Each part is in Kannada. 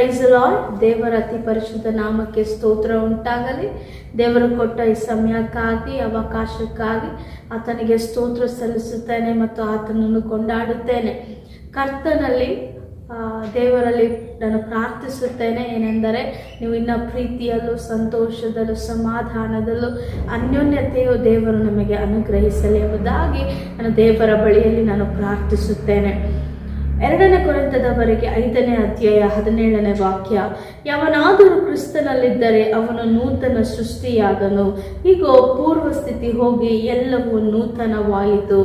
ಪ್ರೈಸ್ ಲಾಲ್ ದೇವರ ಅತಿ ಪರಿಶುದ್ಧ ನಾಮಕ್ಕೆ ಸ್ತೋತ್ರ ಉಂಟಾಗಲಿ. ದೇವರು ಕೊಟ್ಟ ಈ ಸಮಯಕ್ಕಾಗಿ, ಅವಕಾಶಕ್ಕಾಗಿ ಆತನಿಗೆ ಸ್ತೋತ್ರ ಸಲ್ಲಿಸುತ್ತೇನೆ ಮತ್ತು ಆತನನ್ನು ಕೊಂಡಾಡುತ್ತೇನೆ. ಕರ್ತನಲ್ಲಿ ದೇವರಲ್ಲಿ ನಾನು ಪ್ರಾರ್ಥಿಸುತ್ತೇನೆ. ಏನೆಂದರೆ, ನೀವು ಇನ್ನ ಪ್ರೀತಿಯಲ್ಲೂ, ಸಂತೋಷದಲ್ಲೂ, ಸಮಾಧಾನದಲ್ಲೂ, ಅನ್ಯೋನ್ಯತೆಯು ದೇವರು ನಮಗೆ ಅನುಗ್ರಹಿಸಲಿ ಎಂಬುದಾಗಿ ನಾನು ದೇವರ ಬಳಿಯಲ್ಲಿ ನಾನು ಪ್ರಾರ್ಥಿಸುತ್ತೇನೆ. ಎರಡನೇ ಕೊರಂತದವರೆಗೆ ಐದನೇ ಅಧ್ಯಾಯ ಹದಿನೇಳನೇ ವಾಕ್ಯ. ಯಾವನಾದರೂ ಕ್ರಿಸ್ತನಲ್ಲಿದ್ದರೆ ಅವನು ನೂತನ ಸೃಷ್ಟಿಯಾದನು ಈಗ ಪೂರ್ವ ಸ್ಥಿತಿ ಹೋಗಿ ಎಲ್ಲವೂ ನೂತನವಾಯಿತು.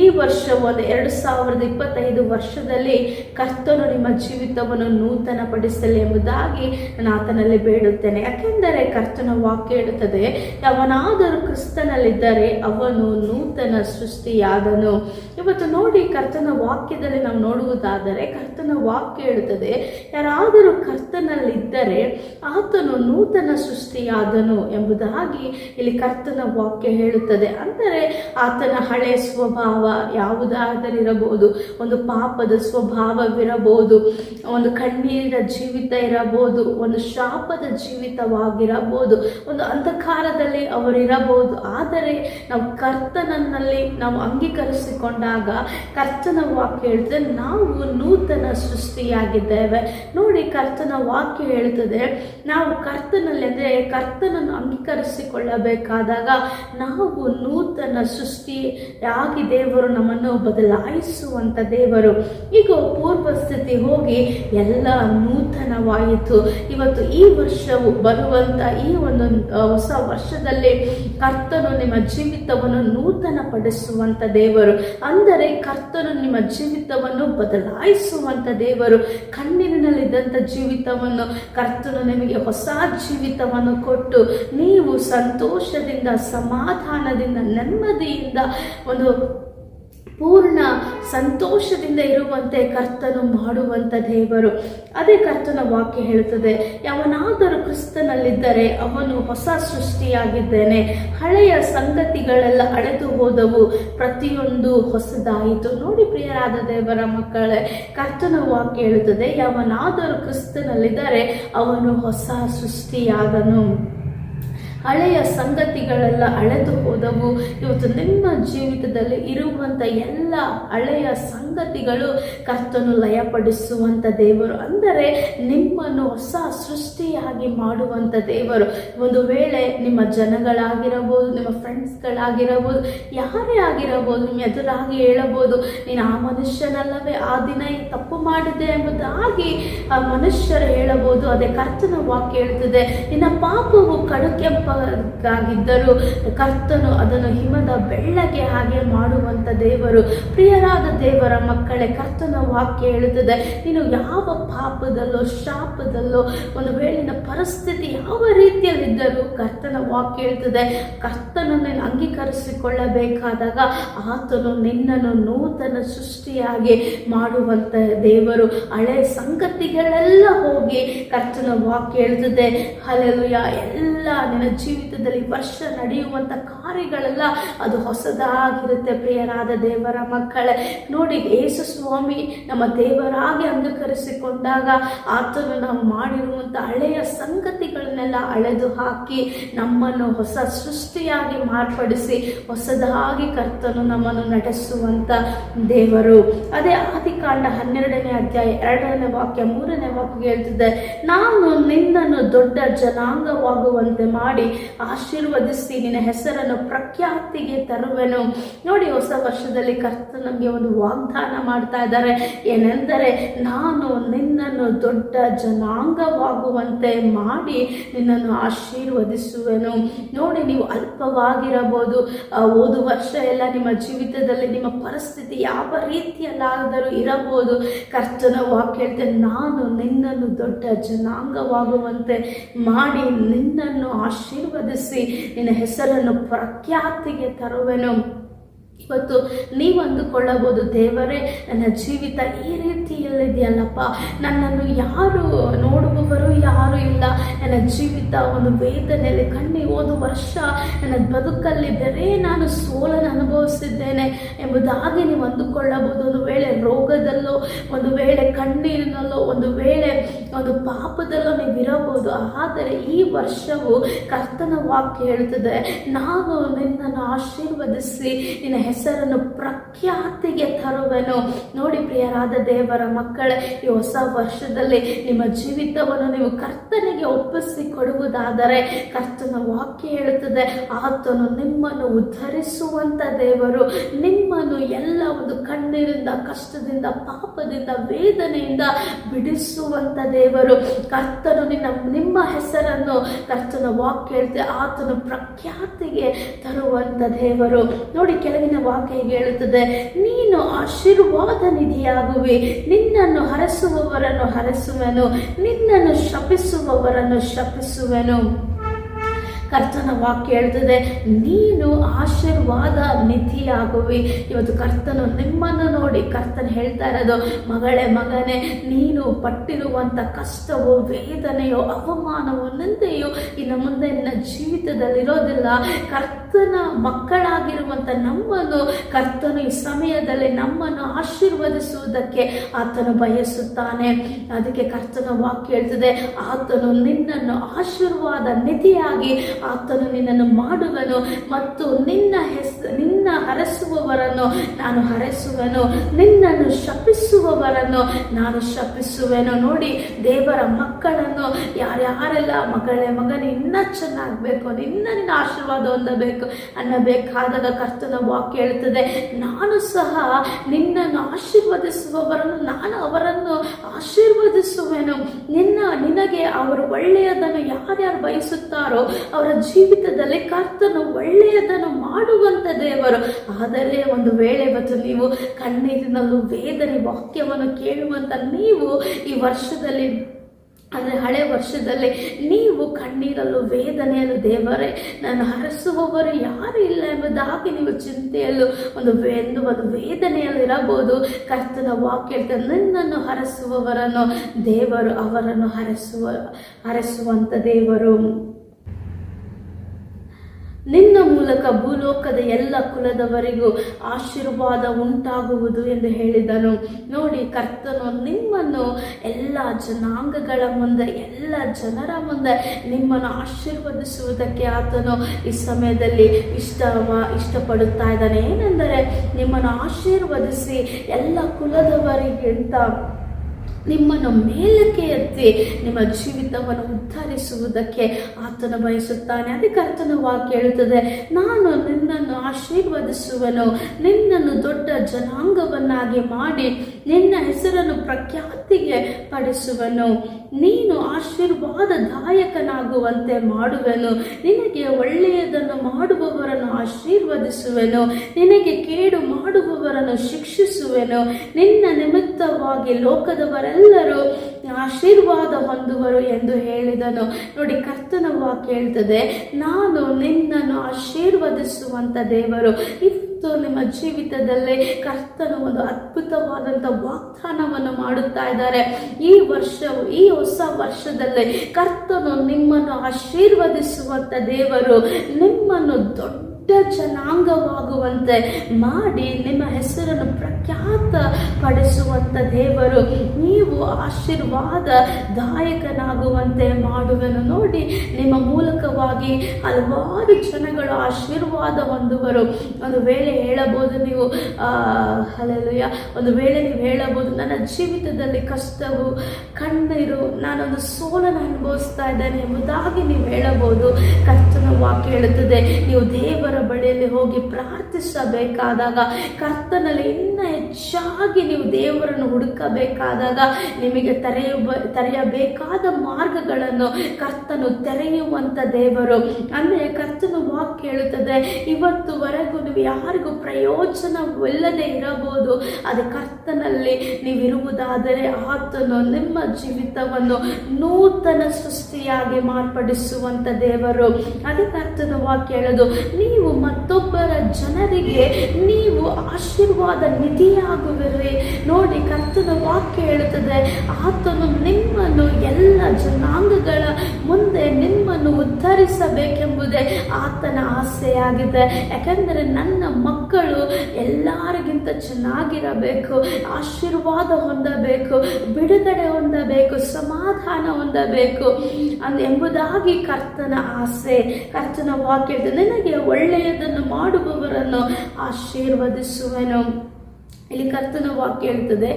ಈ ವರ್ಷ ಒಂದು ಎರಡು ಸಾವಿರದ ಇಪ್ಪತ್ತೈದು ವರ್ಷದಲ್ಲಿ ಕರ್ತನು ನಿಮ್ಮ ಜೀವಿತವನ್ನು ನೂತನಪಡಿಸಲಿ ಎಂಬುದಾಗಿ ನಾನು ಆತನಲ್ಲಿ ಬೇಡುತ್ತೇನೆ. ಯಾಕೆಂದರೆ ಕರ್ತನ ವಾಕ್ಯ ಹೇಳುತ್ತದೆ, ಯಾವನಾದರೂ ಕ್ರಿಸ್ತನಲ್ಲಿದ್ದರೆ ಅವನು ನೂತನ ಸೃಷ್ಟಿಯಾದನು. ಇವತ್ತು ನೋಡಿ, ಕರ್ತನ ವಾಕ್ಯದಲ್ಲಿ ನಾವು ನೋಡುವುದಾದರೆ ಕರ್ತನ ವಾಕ್ಯ ಹೇಳುತ್ತದೆ, ಯಾರಾದರೂ ಕರ್ತನಲ್ಲಿದ್ದರೆ ಆತನು ನೂತನ ಸೃಷ್ಟಿಯಾದನು ಎಂಬುದಾಗಿ ಇಲ್ಲಿ ಕರ್ತನ ವಾಕ್ಯ ಹೇಳುತ್ತದೆ. ಅಂದರೆ ಆತನ ಹಳೆ ಸ್ವಭಾವ ಯಾವುದಾದರಿರಬಹುದು, ಒಂದು ಪಾಪದ ಸ್ವಭಾವವಿರಬಹುದು, ಒಂದು ಕಣ್ಣೀರಿನ ಜೀವಿತ ಇರಬಹುದು, ಒಂದು ಶಾಪದ ಜೀವಿತವಾಗಿರಬಹುದು, ಒಂದು ಅಂಧಕಾರದಲ್ಲಿ ಅವರಿರಬಹುದು. ಆದರೆ ನಾವು ಕರ್ತನನ್ನಲ್ಲಿ ನಾವು ಅಂಗೀಕರಿಸಿಕೊಂಡಾಗ ಕರ್ತನ ವಾಕ್ಯ ಹೇಳಿದ್ರೆ ನಾವು ನೂತನ ಸೃಷ್ಟಿಯಾಗಿದ್ದೇವೆ. ನೋಡಿ ಕರ್ತನ ವಾಕ್ಯ ಹೇಳ್ತದೆ. ನಾವು ಕರ್ತನಲ್ಲಿ ಅಂದರೆ ಕರ್ತನನ್ನು ಅಂಗೀಕರಿಸಿಕೊಳ್ಳಬೇಕಾದಾಗ ನಾವು ನೂತನ ಸೃಷ್ಟಿ ಆಗಿ ದೇವರು ನಮ್ಮನ್ನು ಬದಲಾಯಿಸುವಂಥ ದೇವರು. ಈಗ ಪೂರ್ವ ಸ್ಥಿತಿ ಹೋಗಿ ಎಲ್ಲ ನೂತನವಾಯಿತು. ಇವತ್ತು ಈ ವರ್ಷವು ಬರುವಂಥ ಈ ಒಂದು ಹೊಸ ವರ್ಷದಲ್ಲಿ ಕರ್ತನು ನಿಮ್ಮ ಜೀವಿತವನ್ನು ನೂತನ ಪಡಿಸುವಂತ ದೇವರು. ಅಂದರೆ ಕರ್ತನು ನಿಮ್ಮ ಜೀವಿತವನ್ನು ಬದಲಾಯಿಸುವಂಥ ದೇವರು. ಕಣ್ಣೀರಿನಲ್ಲಿದ್ದಂಥ ಜೀವಿತವನ್ನು ಕರ್ತನು ನಿಮಗೆ ಹೊಸ ಜೀವಿತವನ್ನು ಕೊಟ್ಟು ನೀವು ಸಂತೋಷದಿಂದ ಸಮಾಧಾನದಿಂದ ನೆಮ್ಮದಿಯಿಂದ ಒಂದು ಪೂರ್ಣ ಸಂತೋಷದಿಂದ ಇರುವಂತೆ ಕರ್ತನು ಮಾಡುವಂಥ ದೇವರು. ಅದೇ ಕರ್ತನ ವಾಕ್ಯ ಹೇಳುತ್ತದೆ, ಯಾವನಾದರೂ ಕ್ರಿಸ್ತನಲ್ಲಿದ್ದರೆ ಅವನು ಹೊಸ ಸೃಷ್ಟಿಯಾಗಿದ್ದೇನೆ. ಹಳೆಯ ಸಂಗತಿಗಳೆಲ್ಲ ಅಳೆದು ಹೋದವು, ಪ್ರತಿಯೊಂದು ಹೊಸದಾಯಿತು. ನೋಡಿ ಪ್ರಿಯರಾದ ದೇವರ ಮಕ್ಕಳೇ, ಕರ್ತನ ವಾಕ್ಯ ಹೇಳುತ್ತದೆ, ಯಾವನಾದರೂ ಕ್ರಿಸ್ತನಲ್ಲಿದ್ದರೆ ಅವನು ಹೊಸ ಸೃಷ್ಟಿಯಾದನು ಹಳೆಯ ಸಂಗತಿಗಳೆಲ್ಲ ಅಳೆದು ಹೋದವು. ಇವತ್ತು ನಿಮ್ಮ ಜೀವಿತದಲ್ಲಿ ಇರುವಂಥ ಎಲ್ಲ ಹಳೆಯ ಸಂಗತಿಗಳು ಕರ್ತನು ಲಯಪಡಿಸುವಂಥ ದೇವರು. ಅಂದರೆ ನಿಮ್ಮನ್ನು ಹೊಸ ಸೃಷ್ಟಿಯಾಗಿ ಮಾಡುವಂಥ ದೇವರು. ಒಂದು ವೇಳೆ ನಿಮ್ಮ ಜನಗಳಾಗಿರಬಹುದು, ನಿಮ್ಮ ಫ್ರೆಂಡ್ಸ್ಗಳಾಗಿರಬಹುದು ಯಾರೇ ಆಗಿರಬಹುದು, ನಿಮ್ಮ ಎದುರಾಗಿ ಹೇಳಬಹುದು, ನೀನು ಆ ಮನುಷ್ಯನಲ್ಲವೇ, ಆ ದಿನ ತಪ್ಪು ಮಾಡಿದೆ ಎಂಬುದಾಗಿ ಆ ಮನುಷ್ಯರು ಹೇಳಬಹುದು. ಅದೇ ಕರ್ತನ ವಾಕ್ಯ ಹೇಳ್ತದೆ ನಿನ್ನ ಪಾಪವು ಕಡುಕೆಂಪಾಗಿದ್ದರೂ ಕರ್ತನು ಅದನ್ನು ಹಿಮದ ಬೆಳ್ಳಗೆ ಹಾಗೆ ಮಾಡುವಂಥ ದೇವರು. ಪ್ರಿಯರಾದ ದೇವರ ಮಕ್ಕಳೇ, ಕರ್ತನ ವಾಕ್ಯ ಹೇಳುತ್ತದೆ, ನೀನು ಯಾವ ಪಾಪದಲ್ಲೋ, ಶಾಪದಲ್ಲೋ, ಒಂದು ವೇಳಿನ ಪರಿಸ್ಥಿತಿ ಯಾವ ರೀತಿಯಲ್ಲಿದ್ದರೂ ಕರ್ತನ ವಾಕ್ಯ ಹೇಳ್ತದೆ ಕರ್ತನನ್ನು ಅಂಗೀಕರಿಸಿಕೊಳ್ಳಬೇಕಾದಾಗ ಆತನು ನಿನ್ನನ್ನು ನೂತನ ಸೃಷ್ಟಿಯಾಗಿ ಮಾಡುವಂಥ ದೇವರು. ಹಳೆ ಸಂಗತಿಗಳೆಲ್ಲ ಹೋಗಿ ಕರ್ತನ ವಾಕ್ಯ ಹೇಳ್ತದೆ ಹಲೆಲುಯ ಎಲ್ಲ ನಿನ್ನ ಜೀವಿತದಲ್ಲಿ ವರ್ಷ ನಡೆಯುವಂಥ ಕಾರ್ಯಗಳೆಲ್ಲ ಅದು ಹೊಸದಾಗಿರುತ್ತೆ. ಪ್ರಿಯರಾದ ದೇವರ ಮಕ್ಕಳೇ, ನೋಡಿ ಯೇಸು ಸ್ವಾಮಿ ನಮ್ಮ ದೇವರಾಗಿ ಅಂಗೀಕರಿಸಿಕೊಂಡಾಗ ಆತನು ನಾವು ಮಾಡಿರುವಂಥ ಹಳೆಯ ಸಂಗತಿಗಳನ್ನೆಲ್ಲ ಅಳೆದು ಹಾಕಿ ನಮ್ಮನ್ನು ಹೊಸ ಸೃಷ್ಟಿಯಾಗಿ ಮಾರ್ಪಡಿಸಿ ಹೊಸದಾಗಿ ಕರ್ತನು ನಮ್ಮನ್ನು ನಡೆಸುವಂಥ ದೇವರು. ಅದೇ ಆದಿಕಾಂಡ ಹನ್ನೆರಡನೇ ಅಧ್ಯಾಯ ಎರಡನೇ ವಾಕ್ಯ ಮೂರನೇ ವಾಕ್ಯ ಹೇಳ್ತಿದ್ದೆ ನಾನು ನಿನ್ನನ್ನು ದೊಡ್ಡ ಜನಾಂಗವಾಗುವಂತೆ ಮಾಡಿ ಆಶೀರ್ವದಿಸಿ ನಿನ್ನ ಹೆಸರನ್ನು ಪ್ರಖ್ಯಾತಿಗೆ ತರುವೆನು. ನೋಡಿ, ಹೊಸ ವರ್ಷದಲ್ಲಿ ಕರ್ತ ನಮಗೆ ಒಂದು ವಾಗ್ದಾನ ಮಾಡ್ತಾ ಇದ್ದಾರೆ. ಏನೆಂದರೆ, ನಾನು ನಿನ್ನನ್ನು ದೊಡ್ಡ ಜನಾಂಗವಾಗುವಂತೆ ಮಾಡಿ ನಿನ್ನನ್ನು ಆಶೀರ್ವದಿಸುವೆನು. ನೋಡಿ, ನೀವು ಅಲ್ಪವಾಗಿರಬಹುದು. ಓದು ವರ್ಷ ಎಲ್ಲ ನಿಮ್ಮ ಜೀವಿತದಲ್ಲಿ ನಿಮ್ಮ ಪರಿಸ್ಥಿತಿ ಯಾವ ರೀತಿಯಲ್ಲಾದರೂ ಇರಬಹುದು. ಕರ್ತನ ವಾಕ್ಯ ನಾನು ನಿನ್ನನ್ನು ದೊಡ್ಡ ಜನಾಂಗವಾಗುವಂತೆ ಮಾಡಿ ನಿನ್ನನ್ನು ಆಶೀರ್ವದಿಸಿ ನಿನ್ನ ಹೆಸರನ್ನು ಪ್ರಖ್ಯಾತಿಗೆ ತರುವೆನು. ಇವತ್ತು ನೀವು ಅಂದುಕೊಳ್ಳಬಹುದು, ದೇವರೇ, ನನ್ನ ಜೀವಿತ ಈ ರೀತಿಯಲ್ಲಿದೆಯಲ್ಲಪ್ಪ. ನನ್ನನ್ನು ಯಾರು ನೋಡುವವರು ಯಾರು ಇಲ್ಲ. ನನ್ನ ಜೀವಿತ ಒಂದು ವೇದನೆಯಲ್ಲಿ ಕಣ್ಣಿ ಹೋದ ವರ್ಷ ನನ್ನ ಬದುಕಲ್ಲಿ ಬೇರೆ ನಾನು ಸೋಲನ್ನು ಅನುಭವಿಸಿದ್ದೇನೆ ಎಂಬುದಾಗಿ ನೀವು ಅಂದುಕೊಳ್ಳಬಹುದು. ಒಂದು ವೇಳೆ ರೋಗದಲ್ಲೋ, ಒಂದು ವೇಳೆ ಕಣ್ಣೀರಿನಲ್ಲೋ, ಒಂದು ವೇಳೆ ಒಂದು ಪಾಪದಲ್ಲೋ ನೀವು ಇರಬಹುದು. ಆದರೆ ಈ ವರ್ಷವು ಕರ್ತನ ವಾಕ್ಯ ಹೇಳ್ತದೆ ನಾನು ನಿನ್ನನ್ನು ಆಶೀರ್ವದಿಸಿ, ನಿನ್ನ ಹೆಸರನ್ನು ಪ್ರಖ್ಯಾತಿಗೆ ತರುವೆನು. ನೋಡಿ ಪ್ರಿಯರಾದ ದೇವರ ಮಕ್ಕಳೇ, ಈ ಹೊಸ ವರ್ಷದಲ್ಲಿ ನಿಮ್ಮ ಜೀವಿತವನ್ನು ನೀವು ಕರ್ತನಿಗೆ ಒಪ್ಪಿಸಿ ಕೊಡುವುದಾದರೆ ಕರ್ತನ ವಾಕ್ಯ ಹೇಳುತ್ತದೆ, ಆತನು ನಿಮ್ಮನ್ನು ಉದ್ಧರಿಸುವಂತ ದೇವರು, ನಿಮ್ಮನ್ನು ಎಲ್ಲ ಒಂದು ಕಣ್ಣೀರಿಂದ, ಕಷ್ಟದಿಂದ, ಪಾಪದಿಂದ, ವೇದನೆಯಿಂದ ಬಿಡಿಸುವಂತ ದೇವರು. ಕರ್ತನು ನಿನ್ನ, ನಿಮ್ಮ ಹೆಸರನ್ನು ಕರ್ತನ ವಾಕ್ಯ ಹೇಳ್ತೆ ಆತನು ಪ್ರಖ್ಯಾತಿಗೆ ತರುವಂತ ದೇವರು. ನೋಡಿ, ಕೆಳಗಿನ ವಾಕ್ಯ ಹೀಗೆ ಹೇಳುತ್ತದೆ. ನೀನು ಆಶೀರ್ವಾದ ನಿಧಿಯಾಗುವೆ. ನಿನ್ನನ್ನು ಹರಸುವವರನ್ನು ಹರಸುವೆನು. ನಿನ್ನನ್ನು ಶಪಿಸುವವರನ್ನು ಶಪಿಸುವೆನು. ಕರ್ತನ ವಾಕ್ಯ ಹೇಳ್ತದೆ, ನೀನು ಆಶೀರ್ವಾದ ನಿಧಿಯಾಗುವಿ. ಇವತ್ತು ಕರ್ತನು ನಿಮ್ಮನ್ನು ನೋಡಿ ಕರ್ತನ ಹೇಳ್ತಾ ಇರೋದು, ಮಗಳೇ, ಮಗನೇ, ನೀನು ಪಟ್ಟಿರುವಂಥ ಕಷ್ಟವೋ, ವೇದನೆಯೋ, ಅವಮಾನವೋ, ನಿಂದೆಯೋ, ಇನ್ನು ಮುಂದೆ ನಿನ್ನ ಜೀವಿತದಲ್ಲಿರೋದಿಲ್ಲ ಕರ್ತನ ಮಕ್ಕಳಾಗಿರುವಂಥ ನಮ್ಮನ್ನು, ಕರ್ತನು ಈ ಸಮಯದಲ್ಲಿ ನಮ್ಮನ್ನು ಆಶೀರ್ವದಿಸುವುದಕ್ಕೆ ಆತನು ಬಯಸುತ್ತಾನೆ. ಅದಕ್ಕೆ ಕರ್ತನ ವಾಕ್ಯ ಹೇಳ್ತದೆ, ಆತನು ನಿನ್ನನ್ನು ಆಶೀರ್ವಾದ ನಿಧಿಯಾಗಿ ಆತನು ನಿನ್ನನ್ನು ಮಾಡುವನು ಮತ್ತು ನಿನ್ನ ಹೆಸ, ನಿನ್ನ ಹರಸುವವರನ್ನು ನಾನು ಹರಸುವೆನು. ನಿನ್ನನ್ನು ಶಪಿಸುವವರನ್ನು ನಾನು ಶಪಿಸುವೆನು. ನೋಡಿ, ದೇವರ ಮಕ್ಕಳನ್ನು ಯಾರ್ಯಾರೆಲ್ಲ ಮಗಳೇ, ಮಗನೇ, ಇನ್ನೂ ಚೆನ್ನಾಗಬೇಕು, ನಿನ್ನ ನಿನ್ನ ಆಶೀರ್ವಾದ ಹೊಂದಬೇಕು ಅನ್ನಬೇಕಾದಾಗ ಕರ್ತನ ವಾಕ್ಯ ಹೇಳ್ತದೆ ನಾನು ಸಹ ನಿನ್ನನ್ನು ಆಶೀರ್ವದಿಸುವವರನ್ನು, ನಾನು ಅವರನ್ನು ಆಶೀರ್ವದಿಸುವೆನು. ನಿನ್ನ, ನಿನಗೆ ಅವರು ಒಳ್ಳೆಯದನ್ನು ಯಾರ್ಯಾರು ಬಯಸುತ್ತಾರೋ ಅವರ ಜೀವಿತದಲ್ಲಿ ಕರ್ತನು ಒಳ್ಳೆಯದನ್ನು ಮಾಡುವಂತ ದೇವರು. ಆದರೆ ಒಂದು ವೇಳೆ ಬಂದು ನೀವು ಕಣ್ಣೀರಿನಲ್ಲೂ ವೇದನೆ ವಾಕ್ಯವನ್ನು ಕೇಳುವಂತ ನೀವು ಈ ವರ್ಷದಲ್ಲಿ, ಅಂದರೆ ಹಳೆ ವರ್ಷದಲ್ಲಿ ನೀವು ಕಣ್ಣೀರಲ್ಲೂ ವೇದನೆಯಲ್ಲೂ ದೇವರೇ, ನಾನು ಹರಸುವವರು ಯಾರು ಇಲ್ಲ ಎಂಬುದಾಗಿ ನೀವು ಚಿಂತೆಯಲ್ಲೂ ಒಂದು ವೇದ ಒಂದು ವೇದನೆಯಲ್ಲಿ ಇರಬಹುದು. ಕರ್ತನ ವಾಕ್ಯದ ನನ್ನನ್ನು ನಿನ್ನನ್ನು ಹರಸುವವರನ್ನು ದೇವರು ಅವರನ್ನು ಹರಸುವ ಹರಸುವಂಥ ದೇವರು. ನಿನ್ನ ಮೂಲಕ ಭೂಲೋಕದ ಎಲ್ಲ ಕುಲದವರಿಗೂ ಆಶೀರ್ವಾದ ಉಂಟಾಗುವುದು ಎಂದು ಹೇಳಿದನು. ನೋಡಿ, ಕರ್ತನು ನಿಮ್ಮನ್ನು ಎಲ್ಲ ಜನಾಂಗಗಳ ಮುಂದೆ, ಎಲ್ಲ ಜನರ ಮುಂದೆ ನಿಮ್ಮನ್ನು ಆಶೀರ್ವದಿಸುವುದಕ್ಕೆ ಆತನು ಈ ಸಮಯದಲ್ಲಿ ಇಷ್ಟವ, ಇಷ್ಟಪಡುತ್ತಾ ಇದ್ದಾನೆ. ಏನೆಂದರೆ, ನಿಮ್ಮನ್ನು ಆಶೀರ್ವದಿಸಿ ಎಲ್ಲ ಕುಲದವರಿಗಿಂತ ನಿಮ್ಮನ್ನು ಮೇಲಕ್ಕೆ ಎತ್ತಿ ನಿಮ್ಮ ಜೀವಿತವನ್ನು ಉದ್ಧರಿಸುವುದಕ್ಕೆ ಆತನು ಬಯಸುತ್ತಾನೆ. ಅದಕ್ಕೆ ಆತನ ವಾಕ್ಯ ಹೇಳುತ್ತದೆ, ನಾನು ನಿನ್ನನ್ನು ಆಶೀರ್ವದಿಸುವನು, ನಿನ್ನನ್ನು ದೊಡ್ಡ ಜನಾಂಗವನ್ನಾಗಿ ಮಾಡಿ ನಿನ್ನ ಹೆಸರನ್ನು ಪ್ರಖ್ಯಾತಿಗೆ ಪಡಿಸುವನು. ನೀನು ಆಶೀರ್ವಾದದಾಯಕನಾಗುವಂತೆ ಮಾಡುವೆನು. ನಿನಗೆ ಒಳ್ಳೆಯದನ್ನು ಮಾಡುವವರನ್ನು ಆಶೀರ್ವದಿಸುವೆನು. ನಿನಗೆ ಕೇಡು ಮಾಡುವವರನ್ನು ಶಿಕ್ಷಿಸುವೆನು. ನಿನ್ನ ನಿಮಿತ್ತವಾಗಿ ಲೋಕದವರೆಲ್ಲರೂ ಆಶೀರ್ವಾದ ಹೊಂದುವರು ಎಂದು ಹೇಳಿದನು. ನೋಡಿ, ಕರ್ತನ ವಾಕ್ಯ ಹೇಳ್ತದೆ, ನಾನು ನಿನ್ನನ್ನು ಆಶೀರ್ವದಿಸುವಂತ ದೇವರು. ಇವತ್ತು ನಿಮ್ಮ ಜೀವಿತದಲ್ಲಿ ಕರ್ತನು ಒಂದು ಅದ್ಭುತವಾದಂಥ ವಾಗ್ದಾನವನ್ನು ಮಾಡುತ್ತಾ ಇದ್ದಾರೆ. ಈ ವರ್ಷವು, ಈ ಹೊಸ ವರ್ಷದಲ್ಲಿ ಕರ್ತನು ನಿಮ್ಮನ್ನು ಆಶೀರ್ವದಿಸುವಂತ ದೇವರು ನಿಮ್ಮನ್ನು ದೊಡ್ಡ ಜನಾಂಗವಾಗುವಂತೆ ಮಾಡಿ ನಿಮ್ಮ ಹೆಸರನ್ನು ಪ್ರಖ್ಯಾತ ಪಡಿಸುವಂಥ ದೇವರು. ನೀವು ಆಶೀರ್ವಾದ ದಾಯಕನಾಗುವಂತೆ ಮಾಡುವೆನು. ನೋಡಿ, ನಿಮ್ಮ ಮೂಲಕವಾಗಿ ಹಲವಾರು ಜನಗಳು ಆಶೀರ್ವಾದ ಹೊಂದುವರು. ಒಂದು ವೇಳೆ ಹೇಳಬಹುದು ನೀವು ಅಲ್ಲೆಲ್ಲಯ್ಯ ಒಂದು ವೇಳೆ ನೀವು ಹೇಳಬಹುದು, ನನ್ನ ಜೀವಿತದಲ್ಲಿ ಕಷ್ಟವು, ಕಣ್ಣೀರು, ನಾನೊಂದು ಸೋಲನ್ನು ಅನುಭವಿಸ್ತಾ ಇದ್ದೇನೆ ಎಂಬುದಾಗಿ ನೀವು ಹೇಳಬಹುದು. ಕಷ್ಟನ ವಾಕ್ಯ ಹೇಳುತ್ತದೆ, ನೀವು ದೇವರ ಬಳಿಯಲ್ಲಿ ಹೋಗಿ ಪ್ರಾರ್ಥಿಸಬೇಕಾದಾಗ ಕರ್ತನಲ್ಲಿ ಇನ್ನ ಹೆಚ್ಚಾಗಿ ನೀವು ದೇವರನ್ನು ಹುಡುಕಬೇಕಾದಾಗ ನಿಮಗೆ ತೆರೆಯುವ ತೆರೆಯಬೇಕಾದ ಮಾರ್ಗಗಳನ್ನು ಕರ್ತನು ತೆರೆಯುವಂಥ ದೇವರು. ಅಂದರೆ ಕರ್ತನು ವಾಕ್ ಹೇಳುತ್ತದೆ, ಇವತ್ತುವರೆಗೂ ನೀವು ಯಾರಿಗೂ ಪ್ರಯೋಜನವಿಲ್ಲದೆ ಇರಬಹುದು. ಅದು ಕರ್ತನಲ್ಲಿ ನೀವಿರುವುದಾದರೆ ಆತನು ನಿಮ್ಮ ಜೀವಿತವನ್ನು ನೂತನ ಸೃಷ್ಟಿಯಾಗಿ ಮಾರ್ಪಡಿಸುವಂತ ದೇವರು. ಅದೇ ಕರ್ತನ ವಾಕ್ ಹೇಳೋದು, ನೀವು ಮತ್ತೊಬ್ಬರ ಜನರಿಗೆ ನೀವು ಆಶೀರ್ವಾದ ನಿಧಿಯಾಗುವಿರಿ. ನೋಡಿ, ಕರ್ತನ ವಾಕ್ ಹೇಳುತ್ತದೆ, ಆತನು ನಿಮ್ಮನ್ನು ಎಲ್ಲ ಜನಾಂಗಗಳ ಮುಂದೆ ನಿಮ್ಮನ್ನು ಉದ್ಧರಿಸಬೇಕೆಂಬುದೇ ಆತನ ಆಸೆಯಾಗಿದೆ ಯಾಕೆಂದರೆ ನನ್ನ ಮಕ್ಕಳು ಎಲ್ಲರಿಗಿಂತ ಚೆನ್ನಾಗಿರಬೇಕು, ಆಶೀರ್ವಾದ ಹೊಂದಬೇಕು, ಬಿಡುಗಡೆ ಹೊಂದಬೇಕು, ಸಮಾಧಾನ ಹೊಂದಬೇಕು ಅಂದ ಎಂಬುದಾಗಿ ಕರ್ತನ ಆಸೆ ಕರ್ತನ ವಾಕ್ಯದ. ನಿನಗೆ ಒಳ್ಳೆಯದನ್ನು ಮಾಡುವವರನ್ನು ಆಶೀರ್ವದಿಸುವೆನು ಇಲ್ಲಿ ಕರ್ತನ ವಾಕ್ಯ ಹೇಳ್ತದೆ,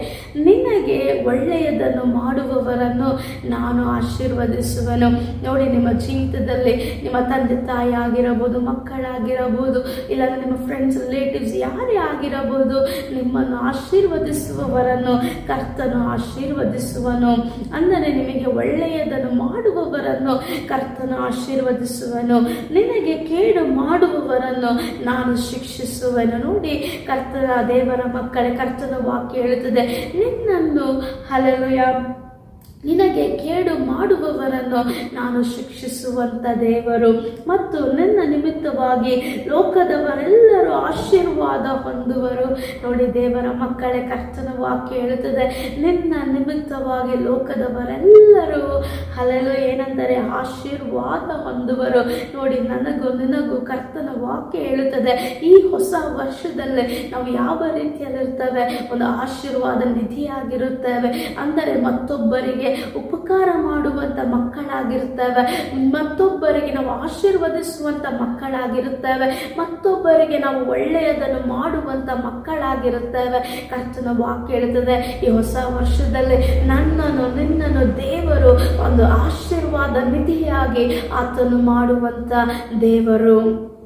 ನಿನಗೆ ಒಳ್ಳೆಯದನ್ನು ಮಾಡುವವರನ್ನು ನಾನು ಆಶೀರ್ವದಿಸುವನು. ನೋಡಿ, ನಿಮ್ಮ ಜೀವಿತದಲ್ಲಿ ನಿಮ್ಮ ತಂದೆ ತಾಯಿ ಆಗಿರಬಹುದು, ಮಕ್ಕಳಾಗಿರಬಹುದು, ಇಲ್ಲಾಂದ್ರೆ ನಿಮ್ಮ ಫ್ರೆಂಡ್ಸ್ ರಿಲೇಟಿವ್ಸ್ ಯಾರೇ ಆಗಿರಬಹುದು, ನಿಮ್ಮನ್ನು ಆಶೀರ್ವದಿಸುವವರನ್ನು ಕರ್ತನು ಆಶೀರ್ವದಿಸುವನು. ಅಂದರೆ ನಿಮಗೆ ಒಳ್ಳೆಯದನ್ನು ಮಾಡುವವರನ್ನು ಕರ್ತನು ಆಶೀರ್ವದಿಸುವನು. ನಿನಗೆ ಕೇಡು ಮಾಡುವವರನ್ನು ನಾನು ಶಿಕ್ಷಿಸುವನು. ನೋಡಿ, ಕರ್ತನ ದೇವರ ಮಕ್ಕಳ ಕರ್ತನ ವಾಕ್ಯ ಹೇಳುತ್ತದೆ. ನಿನ್ನನ್ನು ಹಲಲುಯ ನಿನಗೆ ಕೇಡು ಮಾಡುವವರನ್ನು ನಾನು ಶಿಕ್ಷಿಸುವಂತ ದೇವರು. ಮತ್ತು ನಿನ್ನ ನಿಮಿತ್ತವಾಗಿ ಲೋಕದವರೆಲ್ಲರೂ ಆಶೀರ್ವಾದ ಹೊಂದುವರು. ನೋಡಿ ದೇವರ ಮಕ್ಕಳೇ, ಕರ್ತನ ವಾಕ್ಯ ಹೇಳುತ್ತದೆ, ನಿನ್ನ ನಿಮಿತ್ತವಾಗಿ ಲೋಕದವರೆಲ್ಲರೂ ಹಲಲು ಏನೆಂದರೆ ಆಶೀರ್ವಾದ ಹೊಂದುವರು. ನೋಡಿ ನನಗೂ ನಿನಗೂ ಕರ್ತನ ವಾಕ್ಯ ಹೇಳುತ್ತದೆ, ಈ ಹೊಸ ವರ್ಷದಲ್ಲಿ ನಾವು ಯಾವ ರೀತಿಯಲ್ಲಿರ್ತೇವೆ? ಒಂದು ಆಶೀರ್ವಾದ ನಿಧಿಯಾಗಿರುತ್ತೇವೆ. ಅಂದರೆ ಮತ್ತೊಬ್ಬರಿಗೆ ಉಪಕಾರ ಮಾಡುವಂತ ಮಕ್ಕಳಾಗಿರ್ತವೆ ಮತ್ತೊಬ್ಬರಿಗೆ ನಾವು ಆಶೀರ್ವದಿಸುವಂತ ಮಕ್ಕಳಾಗಿರುತ್ತೇವೆ. ಮತ್ತೊಬ್ಬರಿಗೆ ನಾವು ಒಳ್ಳೆಯದನ್ನು ಮಾಡುವಂತ ಮಕ್ಕಳಾಗಿರುತ್ತೇವೆ. ಕರ್ತನ ವಾಕ್ಯ ಹೇಳ್ತದೆ ಈ ಹೊಸ ವರ್ಷದಲ್ಲಿ ನನ್ನನ್ನು, ನಿನ್ನನ್ನು ದೇವರು ಒಂದು ಆಶೀರ್ವಾದ ನಿಧಿಯಾಗಿ ಆತನು ಮಾಡುವಂತ ದೇವರು.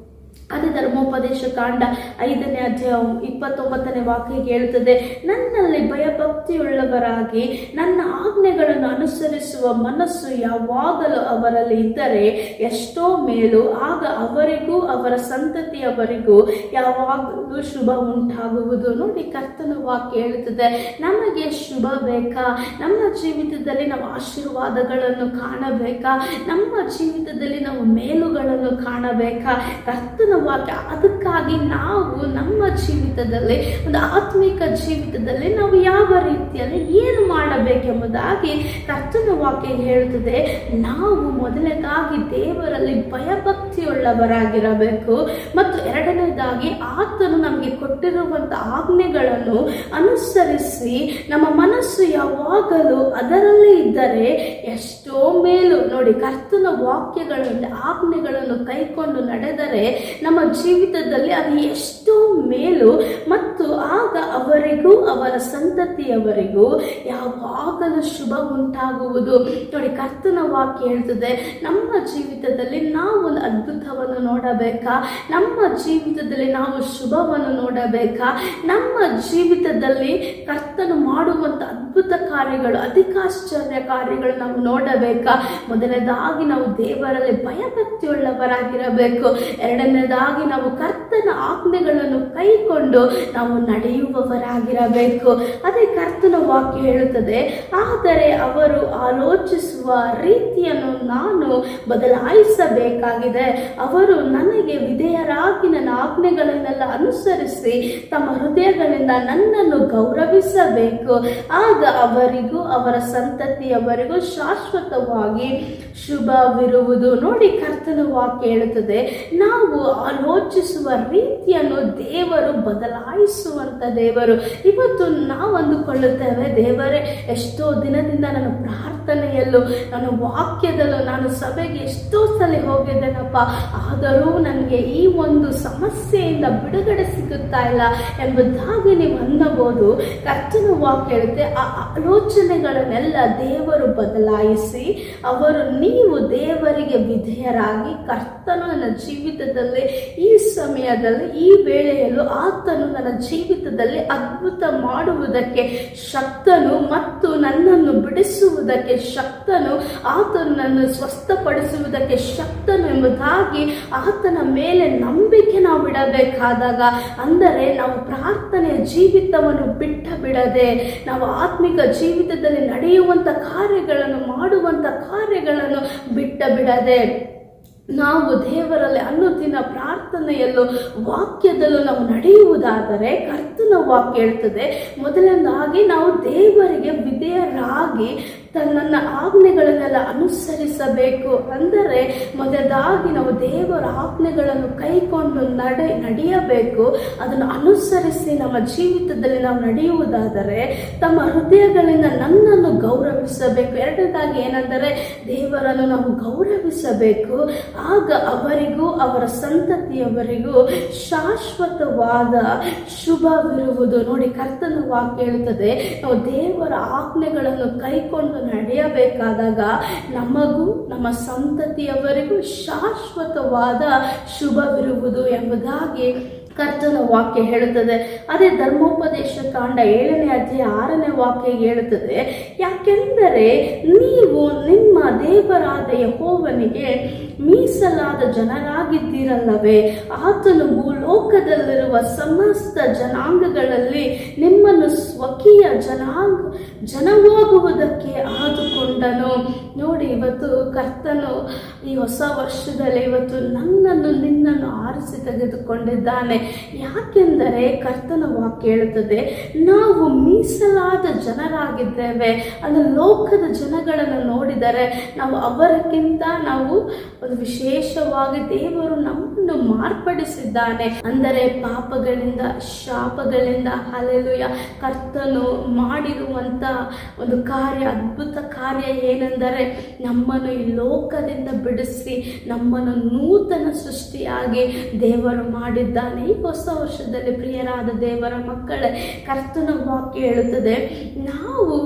ಅದೇ ಧರ್ಮೋಪದೇಶ ಕಾಂಡ ಐದನೇ ಅಧ್ಯಾಯ ಇಪ್ಪತ್ತೊಂಬತ್ತನೇ ವಾಕ್ಯ ಹೇಳುತ್ತದೆ, ನನ್ನಲ್ಲಿ ಭಯಭಕ್ತಿಯುಳ್ಳವರಾಗಿ ನನ್ನ ಆಜ್ಞೆಗಳನ್ನು ಅನುಸರಿಸುವ ಮನಸ್ಸು ಯಾವಾಗಲೂ ಅವರಲ್ಲಿ ಇದ್ದರೆ ಎಷ್ಟೋ ಮೇಲು ಆಗ ಅವರಿಗೂ ಅವರ ಸಂತತಿಯವರಿಗೂ ಯಾವಾಗಲೂ ಶುಭ ಉಂಟಾಗುವುದು. ನೋಡಿ ಕರ್ತನ ವಾಕ್ಯ ಹೇಳುತ್ತದೆ, ನಮಗೆ ಶುಭ ಬೇಕಾ? ನಮ್ಮ ಜೀವಿತದಲ್ಲಿ ನಾವು ಆಶೀರ್ವಾದಗಳನ್ನು ಕಾಣಬೇಕಾ? ನಮ್ಮ ಜೀವಿತದಲ್ಲಿ ನಾವು ಮೇಲುಗಳನ್ನು ಕಾಣಬೇಕಾ? ಕರ್ತನ ವಾಕ್ಯ ಅದಕ್ಕಾಗಿ ನಾವು ನಮ್ಮ ಜೀವಿತದಲ್ಲಿ, ಒಂದು ಆತ್ಮಿಕ ಜೀವಿತದಲ್ಲಿ ನಾವು ಯಾವ ರೀತಿಯಲ್ಲಿ ಏನು ಮಾಡಬೇಕೆಂಬುದಾಗಿ ಕರ್ತನ ವಾಕ್ಯ ಹೇಳುತ್ತದೆ. ನಾವು ಮೊದಲನೇದಾಗಿ ದೇವರಲ್ಲಿ ಭಯಭಕ್ತಿಯುಳ್ಳವರಾಗಿರಬೇಕು. ಮತ್ತು ಎರಡನೇದಾಗಿ ಆತನು ನಮಗೆ ಕೊಟ್ಟಿರುವಂತಹ ಆಜ್ಞೆಗಳನ್ನು ಅನುಸರಿಸಿ ನಮ್ಮ ಮನಸ್ಸು ಯಾವಾಗಲೂ ಅದರಲ್ಲೇ ಇದ್ದರೆ ಎಷ್ಟೋ ಮೇಲು ನೋಡಿ ಕರ್ತನ ವಾಕ್ಯಗಳಲ್ಲಿ ಆಜ್ಞೆಗಳನ್ನು ಕೈಕೊಂಡು ನಡೆದರೆ ನಮ್ಮ ಜೀವಿತದಲ್ಲಿ ಅದು ಎಷ್ಟೋ ಮೇಲು ಮತ್ತು ಆಗ ಅವರಿಗೂ, ಅವರ ಸಂತತಿಯವರಿಗೂ ಯಾವಾಗಲೂ ಶುಭ ಉಂಟಾಗುವುದು. ನೋಡಿ, ಕರ್ತನ ವಾಕ್ಯ ಹೇಳ್ತದೆ, ನಮ್ಮ ಜೀವಿತದಲ್ಲಿ ನಾವು ಒಂದು ಅದ್ಭುತವನ್ನು ನೋಡಬೇಕಾ? ನಮ್ಮ ಜೀವಿತದಲ್ಲಿ ನಾವು ಶುಭವನ್ನು ನೋಡಬೇಕಾ? ನಮ್ಮ ಜೀವಿತದಲ್ಲಿ ಕರ್ತನು ಮಾಡುವಂಥ ಅದ್ಭುತ ಕಾರ್ಯಗಳು, ಅಧಿಕಾಶ್ಚರ್ಯ ಕಾರ್ಯಗಳು ನಾವು ನೋಡಬೇಕಾ? ಮೊದಲನೇದಾಗಿ ನಾವು ದೇವರಲ್ಲಿ ಭಯಭಕ್ತಿಯುಳ್ಳವರಾಗಿರಬೇಕು. ಎರಡನೇದಾಗಿ ನಾವು ಕರ್ತನ ಆಜ್ಞೆಗಳನ್ನು ಕೈಕೊಂಡು ನಾವು ನಡೆಯುವವರಾಗಿರಬೇಕು. ಅದೇ ಕರ್ತನ ವಾಕ್ಯ ಹೇಳುತ್ತದೆ, ಆದರೆ ಅವರು ಆಲೋಚಿಸುವ ರೀತಿಯನ್ನು ನಾನು ಬದಲಾಯಿಸಬೇಕಾಗಿದೆ. ಅವರು ನನಗೆ ವಿಧೇಯರಾಗಿ ನನ್ನ ಆಜ್ಞೆಗಳನ್ನೆಲ್ಲ ಅನುಸರಿಸಿ ತಮ್ಮ ಹೃದಯಗಳಿಂದ ನನ್ನನ್ನು ಗೌರವಿಸಬೇಕು. ಆಗ ಅವರಿಗೂ, ಅವರ ಸಂತತಿಯವರಿಗೂ ಶಾಶ್ವತವಾಗಿ ಶುಭವಿರುವುದು. ನೋಡಿ ಕರ್ತನ ವಾಕ್ಯ ಹೇಳುತ್ತದೆ, ನಾವು ಆಲೋಚಿಸುವ ರೀತಿಯನ್ನು ದೇವರು ಬದಲಾಯಿಸುವಂಥ ದೇವರು. ಇವತ್ತು ನಾವು ಅಂದುಕೊಳ್ಳುತ್ತೇವೆ ದೇವರೇ ಎಷ್ಟೋ ದಿನದಿಂದ ನಾನು ನನ್ನ ಪ್ರಾರ್ಥನೆಯಲ್ಲೂ ನಾನು ವಾಕ್ಯದಲ್ಲೂ ನಾನು ಸಭೆಗೆ ಎಷ್ಟೋ ಸಲ ಹೋಗಿದ್ದೇನಪ್ಪ, ಆದರೂ ನನಗೆ ಈ ಒಂದು ಸಮಸ್ಯೆಯಿಂದ ಬಿಡುಗಡೆ ಸಿಗುತ್ತಾ ಇಲ್ಲ ಎಂಬುದಾಗಿ ನೀವು ಅನ್ನಬಹುದು. ಕರ್ತನ ವಾಕ್ಯ ಆ ಆಲೋಚನೆಗಳನ್ನೆಲ್ಲ ದೇವರು ಬದಲಾಯಿಸಿ, ಅವರು ನೀವು ದೇವರಿಗೆ ವಿಧೇಯರಾಗಿ ಕರ್ತನು ನನ್ನ ಜೀವಿತದಲ್ಲಿ ಈ ಸಮಯದಲ್ಲಿ, ಈ ವೇಳೆಯಲ್ಲೂ ಆತನು ನನ್ನ ಜೀವಿತದಲ್ಲಿ ಅದ್ಭುತ ಮಾಡುವುದಕ್ಕೆ ಶಕ್ತನು ಮತ್ತು ನನ್ನನ್ನು ಬಿಡಿಸುವುದಕ್ಕೆ ಶಕ್ತನು. ಆತನು ನನ್ನ ಸ್ವಸ್ಥಪಡಿಸುವುದಕ್ಕೆ ಶಕ್ತನು ಎಂಬುದಾಗಿ ಆತನ ಮೇಲೆ ನಂಬಿಕೆ ನಾವು ಬಿಡಬೇಕಾದಾಗ, ಅಂದರೆ ನಾವು ಪ್ರಾರ್ಥನೆಯ ಜೀವಿತವನ್ನು ಬಿಟ್ಟ ಬಿಡದೆ ನಾವು ಆತ್ಮಿಕ ಜೀವಿತದಲ್ಲಿ ನಡೆಯುವಂಥ ಕಾರ್ಯಗಳನ್ನು, ಮಾಡುವಂಥ ಕಾರ್ಯಗಳನ್ನು ಬಿಟ್ಟ ಬಿಡದೆ ನಾವು ದೇವರಲ್ಲಿ ಅನ್ನುದಿನ ಪ್ರಾರ್ಥನೆಯಲ್ಲೂ ವಾಕ್ಯದಲ್ಲೂ ನಾವು ನಡೆಯುವುದಾದರೆ ಕರ್ತನ ವಾಕ್ಯ ಹೇಳ್ತದೆ ಮೊದಲನೇದಾಗಿ ನಾವು ದೇವರಿಗೆ ವಿಧೇಯರಾಗಿ ತನ್ನ ಆಜ್ಞೆಗಳನ್ನೆಲ್ಲ ಅನುಸರಿಸಬೇಕು ಅಂದರೆ ಮೊದಲಾಗಿ ನಾವು ದೇವರ ಆಜ್ಞೆಗಳನ್ನು ಕೈಕೊಂಡು ನಡೆ ನಡೆಯಬೇಕು. ಅದನ್ನು ಅನುಸರಿಸಿ ನಮ್ಮ ಜೀವಿತದಲ್ಲಿ ನಾವು ನಡೆಯುವುದಾದರೆ ತಮ್ಮ ಹೃದಯಗಳಿಂದ ನನ್ನನ್ನು ಗೌರವಿಸಬೇಕು. ಎರಡನೇದಾಗಿ ಏನೆಂದರೆ ದೇವರನ್ನು ನಾವು ಗೌರವಿಸಬೇಕು. ಆಗ ಅವರಿಗೂ ಅವರ ಸಂತತಿಯವರಿಗೂ ಶಾಶ್ವತವಾದ ಶುಭವಿರುವುದು. ನೋಡಿ ಕರ್ತನ ವಾಕ್ಯ ಹೇಳುತ್ತದೆ, ನಾವು ದೇವರ ಆಜ್ಞೆಗಳನ್ನು ಕೈಕೊಂಡು ನಡೆಯಬೇಕಾದಾಗ ನಮಗೂ ನಮ್ಮ ಸಂತತಿಯವರಿಗೂ ಶಾಶ್ವತವಾದ ಶುಭವಿರುವುದು ಎಂಬುದಾಗಿ ಕರ್ತನ ವಾಕ್ಯ ಹೇಳುತ್ತದೆ. ಅದೇ ಧರ್ಮೋಪದೇಶ ಕಾಂಡ ಏಳನೇ ಅಧ್ಯಾಯ ಆರನೇ ವಾಕ್ಯ ಹೇಳುತ್ತದೆ, ಯಾಕೆಂದರೆ ನೀವು ನಿಮ್ಮ ದೇವರಾದ ಯಹೋವನಿಗೆ ಮೀಸಲಾದ ಜನರಾಗಿದ್ದೀರಲ್ಲವೇ? ಆತನು ಭೂಲೋಕದಲ್ಲಿರುವ ಸಮಸ್ತ ಜನಾಂಗಗಳಲ್ಲಿ ನಿಮ್ಮನ್ನು ಸ್ವಕೀಯ ಜನಾಂಗ, ಜನವಾಗುವುದಕ್ಕೆ ಆದುಕೊಂಡನು. ನೋಡಿ, ಇವತ್ತು ಕರ್ತನು ಈ ಹೊಸ ವರ್ಷದಲ್ಲಿ ಇವತ್ತು ನನ್ನನ್ನು, ನಿನ್ನನ್ನು ಆರಿಸಿ ತೆಗೆದುಕೊಂಡಿದ್ದಾನೆ. ಯಾಕೆಂದರೆ ಕರ್ತನ ವಾಕ್ಯ ಹೇಳುತ್ತದೆ, ನಾವು ಮೀಸಲಾದ ಜನರಾಗಿದ್ದೇವೆ. ಅಂದರೆ ಲೋಕದ ಜನಗಳನ್ನು ನೋಡಿದರೆ ನಾವು ಅವರಕ್ಕಿಂತ ನಾವು ಒಂದು ವಿಶೇಷವಾಗಿ ದೇವರು ನಮ್ಮನ್ನು ಮಾರ್ಪಡಿಸಿದ್ದಾನೆ. ಅಂದರೆ ಪಾಪಗಳಿಂದ, ಶಾಪಗಳಿಂದ ಅಲೆಲುಯ ಕರ್ತನು ಮಾಡಿರುವಂಥ ಒಂದು ಕಾರ್ಯ, ಅದ್ಭುತ ಕಾರ್ಯ ಏನೆಂದರೆ ನಮ್ಮನ್ನು ಈ ಲೋಕದಿಂದ ಬಿಡಿಸಿ, ನಮ್ಮನ್ನು ನೂತನ ಸೃಷ್ಟಿಯಾಗಿ ದೇವರು ಮಾಡಿದ್ದಾನೆ. ಈ ಹೊಸ ವರ್ಷದಲ್ಲಿ ಪ್ರಿಯರಾದ ದೇವರ ಮಕ್ಕಳೇ, ಕರ್ತನ ವಾಕ್ಯ ಹೇಳುತ್ತದೆ, ನಾವು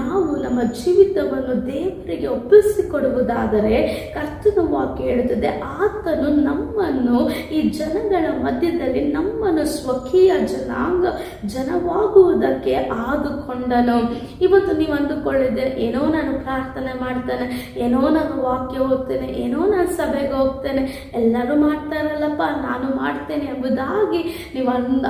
ನಾವು ನಮ್ಮ ಜೀವಿತವನ್ನು ದೇವರಿಗೆ ಒಪ್ಪಿಸಿಕೊಡುವುದಾದರೆ ಕರ್ತನ ವಾಕ್ಯ ಹೇಳುತ್ತದೆ, ಆತನು ನಮ್ಮನ್ನು ಈ ಜನಗಳ ಮಧ್ಯದಲ್ಲಿ ನಮ್ಮನ್ನು ಸ್ವಕೀಯ ಜನಾಂಗ ಜನವಾಗುವುದಕ್ಕೆ ಆದುಕೊಂಡನು. ಇವತ್ತು ನೀವು ಅಂದುಕೊಳ್ಳಿದೆ ಏನೋ ನಾನು ಪ್ರಾರ್ಥನೆ ಮಾಡ್ತೇನೆ, ಏನೋ ನಾನು ವಾಕ್ಯ ಹೋಗ್ತೇನೆ ಏನೋ ನಾನು ಸಭೆಗೆ ಹೋಗ್ತೇನೆ, ಎಲ್ಲರೂ ಮಾಡ್ತಾರಲ್ಲಪ್ಪ, ನಾನು ಮಾಡ್ತೇನೆ ಎಂಬುದಾಗಿ ನೀವು ಅನ್-